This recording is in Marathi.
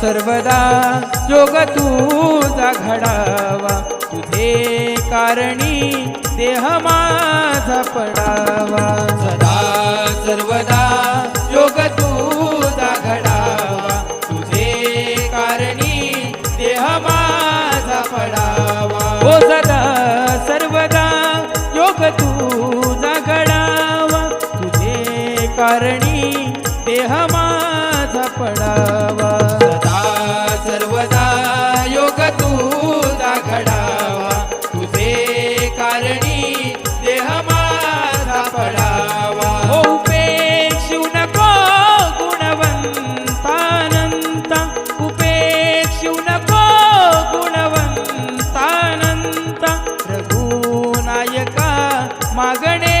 सर्वदा योग तुझा घडावा. तुझे कारणी देह माझा पडावा. सदा सर्वदा जोग तुझा घडावा. तुझे कारणी देह माझा पडावा. हो सदा सर्वदा योग तुझा घडावा. तुझे कारणी देह माझा पडावा. नायका मागणे